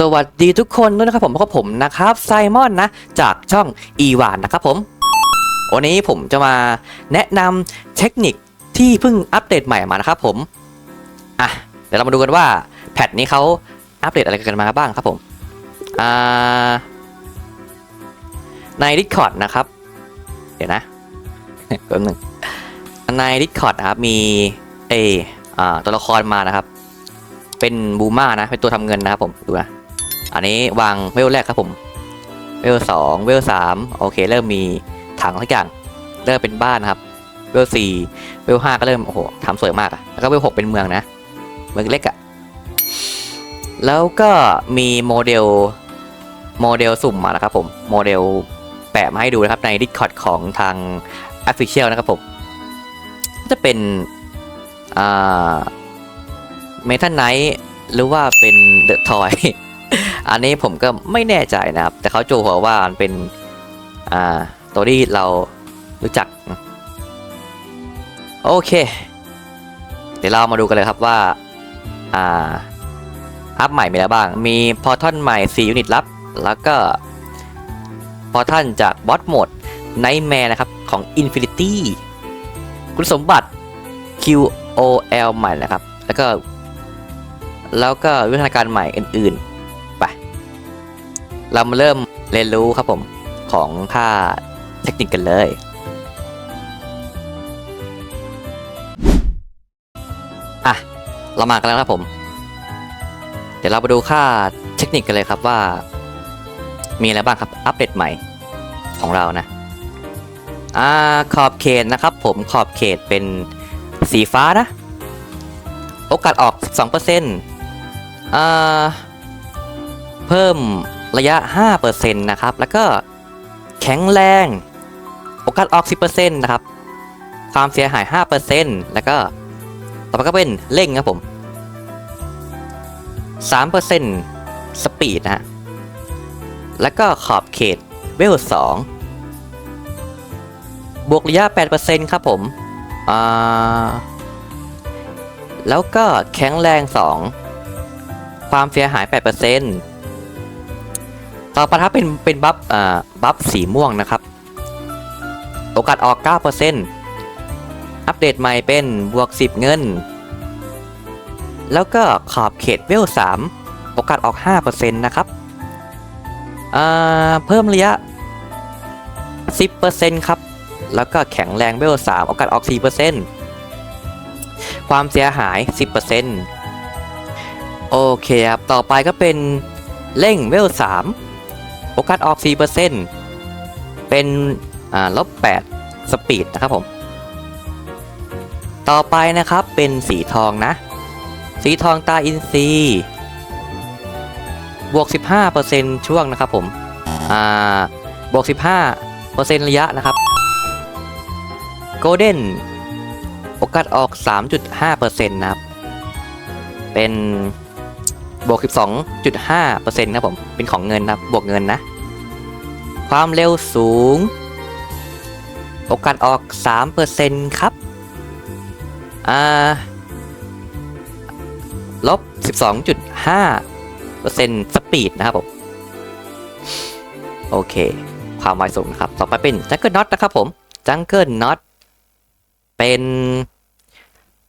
สวัสดีทุกคนด้วยนะครับผมก็ผมนะครับไซมอนนะ จากช่องอีวานนะครับผม วันนี้ผมจะมาแนะนำเทคนิคที่เพิ่งอัปเดตใหม่มานะครับผม อะ เดี๋ยวเรามาดูกันว่าแพทนี้เขาอัปเดตอะไรกันมาบ้างครับผมอ่าใน Discord นะครับ เดี๋ยวนะแป๊บหนึงใน Discord นะครับมีเออ่าตัวละครมานะครับ เป็นบูมานะ เป็นตัวทำเงินนะครับผม ดูนะ อันนี้วางเวลแรกครับผมเวลสองเวลสามโอเค เริ่มมีถังทุกอย่างเริ่มเป็นบ้านนะครับเวลสี่เวลห้าก็เริ่มโอ้โหทำสวยมากอะแล้วก็เวลหกเป็นเมืองนะ เมืองเล็กอะแล้วก็มีโมเดลโมเดลสุ่มมาแล้วครับผมโมเดลแปะมาให้ดูนะครับใน Discord ของทาง Official นะครับผมจะเป็นเมทัลไนท์หรือว่าเป็นเดอะทอย อันนี้ผมก็ไม่แน่ใจนะครับ แต่เขาโจหัวว่ามันเป็นอ่าตัวที่เรารู้จัก โอเค เดี๋ยวเรามาดูกันเลยครับว่าอ่าอัพใหม่มีอะไรบ้าง มีพอท่อนใหม่ 4 ยูนิตลับ แล้วก็พอท่านจากบอสโหมดไนท์แมร์นะครับ ของ Infinity คุณสมบัติ QOL ใหม่นะครับ แล้วก็ แล้วก็วิทยาการใหม่อื่น เรามาเริ่มเรียนรู้ครับผมของค่าเทคนิคกันเลย อะ เรามากันแล้วครับผม เดี๋ยวเราไปดูค่าเทคนิคกันเลยครับว่า มีอะไรบ้างครับ อัปเดตใหม่ของเรานะ อ่า ขอบเขตนะครับผมขอบเขตเป็นสีฟ้านะ โอกาสออก 2%อ่า เพิ่ม ระยะ 5%นะครับ แล้วก็แข็งแรง โอกาสออก 10%นะครับ ความเสียหาย 5%แล้วก็ต่อไปก็เป็นเร่งครับผม 3%สปีดนะฮะ แล้วก็ขอบเขตเวล2บวกระยะ 8%ครับผมอ่าแล้วก็แข็งแรง 2 ความเสียหาย 8% ต่อไปถ้าเป็นเป็นบัฟอ่าบัฟสีม่วงนะครับ โอกาสออก 9%อัปเดตใหม่เป็นบวก 10 เงิน แล้วก็ขอบเขตเวล 3 โอกาสออก 5%นะครับเพิ่มระยะ 10%ครับ แล้วก็แข็งแรงเวล 3 โอกาสออก 4%ความเสียหาย 10%โอเคครับ ต่อไปก็เป็นเร่งเวล 3 โอกาสออก 4%เป็นลบ 8 สปีดนะครับผม ต่อไปนะครับเป็นสีทองนะ สีทองตาอินซีบวก 15%ช่วงนะครับผม อ่า บวก 15%ระยะนะครับโกลเด้นโอกาสออก 3.5%นะครับ เป็น บวก 12.5%นะครับผม เป็นของเงินนะบบวกเงินนะ ความเร็วสูง โอกาสออก 3%ครับ อ่า ลบ 12.5%สปีดนะครับผม โอเค ความไวสูงนะครับ ต่อไปเป็นจังเกิลน็อตนะครับผม จังเกิลน็อต เป็น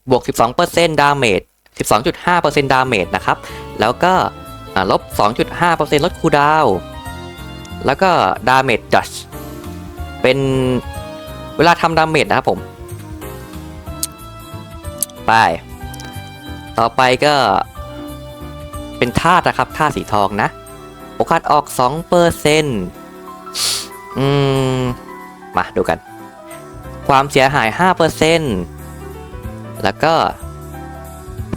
บวก 12%ดาเมจ 12.5%ดาเมจนะครับ แล้วก็อ่าลบ 2.5%ลดคูดาว แล้วก็ดาเมจดัชเป็นเวลาทำดาเมจนะครับผม ไป ต่อไปก็เป็นธาตุนะครับธาตุสีทองนะ โอกาสออก 2%อืม มาดูกัน ความเสียหาย 5%แล้วก็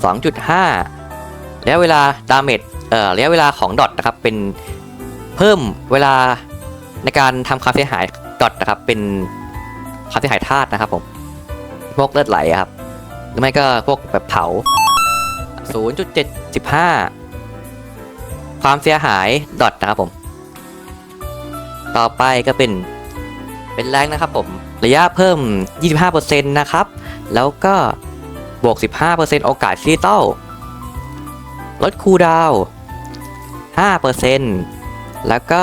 2.5ระยะเวลาดาเมจเอ่อระยะเวลาของดอทนะครับเป็นเพิ่มเวลาในการทำความเสียหายดอทนะครับเป็นความเสียหายธาตุนะครับผมพวกเลือดไหลครับหรือไม่ก็พวกแบบเผา 0.75 ความเสียหายดอทนะครับผม ต่อไปก็เป็นเป็นแรงนะครับผม ระยะเพิ่ม 25%นะครับ แล้วก็ บวก 15%โอกาสคริติตอลลดคูลดาวน์15%แล้วก็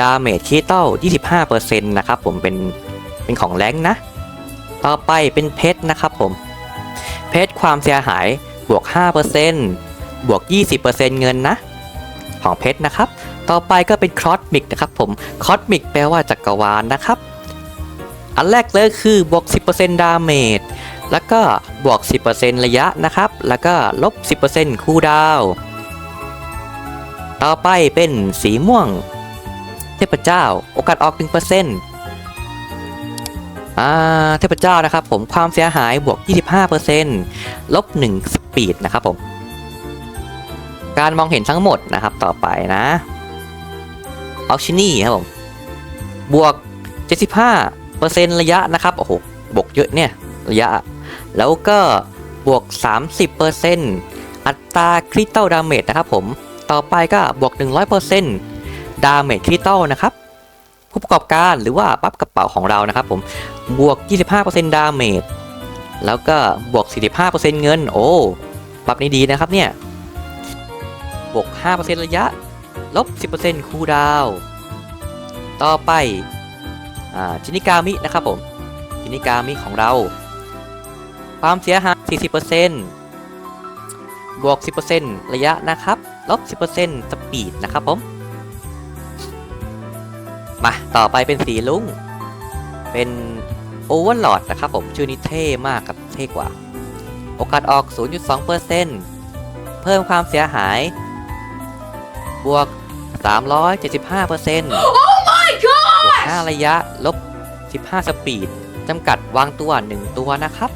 ดาเมจคริตอล25%นะครับผมเป็นเป็นของแรงนะ ต่อไปเป็นเพชรนะครับผม เพชรความเสียหายบวก 5%บวก 20%เงินนะ ของเพชรนะครับ ต่อไปก็เป็นครอสมิกนะครับผมครอสมิกแปลว่าจักรวาลนะครับ อันแรกเลยคือบวก 10%ดาเมจ แล้วก็บวก 10%ระยะนะครับ แล้วก็ลบ 10%คูลดาว ต่อไปเป็นสีม่วง เทพเจ้า โอกาสออก 1%อ่า เทพเจ้านะครับผม ความเสียหายบวก 25%ลบ 1 สปีดนะครับผม การมองเห็นทั้งหมดนะครับ ต่อไปนะออกชินี่ครับผม บวก 75%ระยะนะครับ โอ้โห บวกเยอะเนี่ย ระยะ แล้วก็บวก 30%อัตราคริต a ลดาเมจนะครับผม ต่อไปก็บวก 100%ดาเมจคริต a ลนะครับ ผู้ประกอบการหรือว่าปั๊บกระเป๋าของเรานะครับผม บวก 25%ดาเมจ แล้วก็บวก 45%เงิน โอ้ปรับนี้ดีนะครับเนี่ย บวก 5%ระยะ ลบ 10%คูลดาวต่อไปอ่าจินิกามินะครับผมจินิกามิของเรา ความเสียหาย40%บวก 10%ระยะนะครับ ลบ 10%สปีดนะครับผม มาต่อไปเป็นสีลุ้งเป็นโอเวอร์ลอดนะครับผม ชื่อนี้เท่มากครับ เท่กว่า โอกาสออก 0.2%เพิ่มความเสียหาย บวก 375%บวก5ระยะ ลบ 15 สปีดจำกัดวางตัว 1 ตัวนะครับ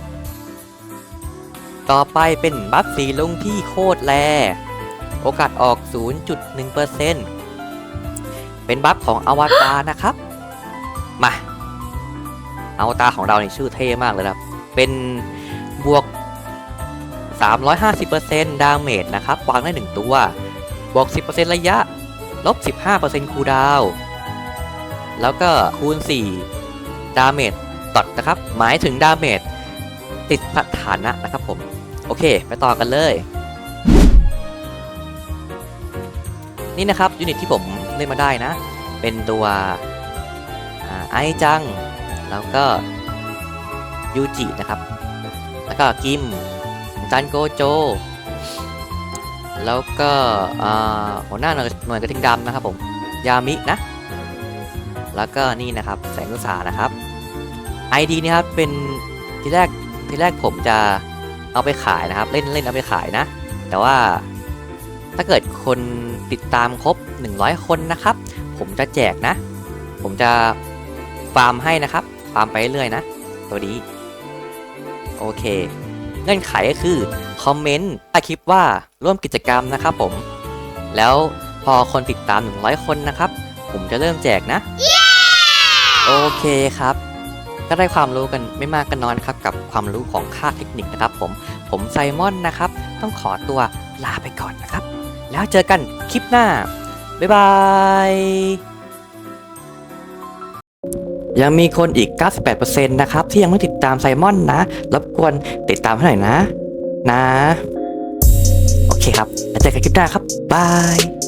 ต่อไปเป็นบัฟสีลงที่โคตรแรโอกาสออก 0.1%เป็นบัฟของอวตารนะครับ มาอวตารของเราในชื่อเท่มากเลยครับ เป็นบวก 350%ดาเมจนะครับ วางได้ 1 ตัว บวก 10%ระยะ ลบ 15%คูดาว แล้วก็คูณ 4 ดาเมจตอดนะครับ หมายถึงดาเมจ ติดสถานะนะครับผม โอเค ไปต่อกันเลย นี่นะครับยูนิตที่ผมเล่นมาได้นะ เป็นตัวไอจัง แล้วก็ยูจินะครับ แล้วก็กิมจันโกโจ แล้วก็หัวหน้าหน่วยกระทิงดำนะครับผม ยามินะ แล้วก็นี่นะครับแสงอุตสานะครับ ID นี่ครับเป็นที่แรก ทีแรกผมจะเอาไปขายนะครับ เล่นเล่นเอาไปขายนะ แต่ว่าถ้าเกิดคนติดตามครบ 100 คนนะครับ ผมจะแจกนะ ผมจะฟาร์มให้นะครับฟาร์มไปเรื่อยนะตัวนี้โอเค เงื่อนไขก็คือคอมเมนต์ใต้คลิปว่าร่วมกิจกรรมนะครับผม แล้วพอคนติดตาม 100 คนนะครับ ผมจะเริ่มแจกนะโอเคครับ ก็ได้ความรู้กันไม่มากก็น้อยนครับกับความรู้ของค่าเทคนิคนะครับผมผมไซมอนนะครับ ต้องขอตัวลาไปก่อนนะครับ แล้วเจอกันคลิปหน้า บ๊ายบาย ยังมีคนอีก 98%นะครับ ที่ยังไม่ติดตามไซมอนนะ รบกวนติดตามให้หน่อยนะ นะ โอเคครับแล้วเจอกันคลิปหน้าครับบาย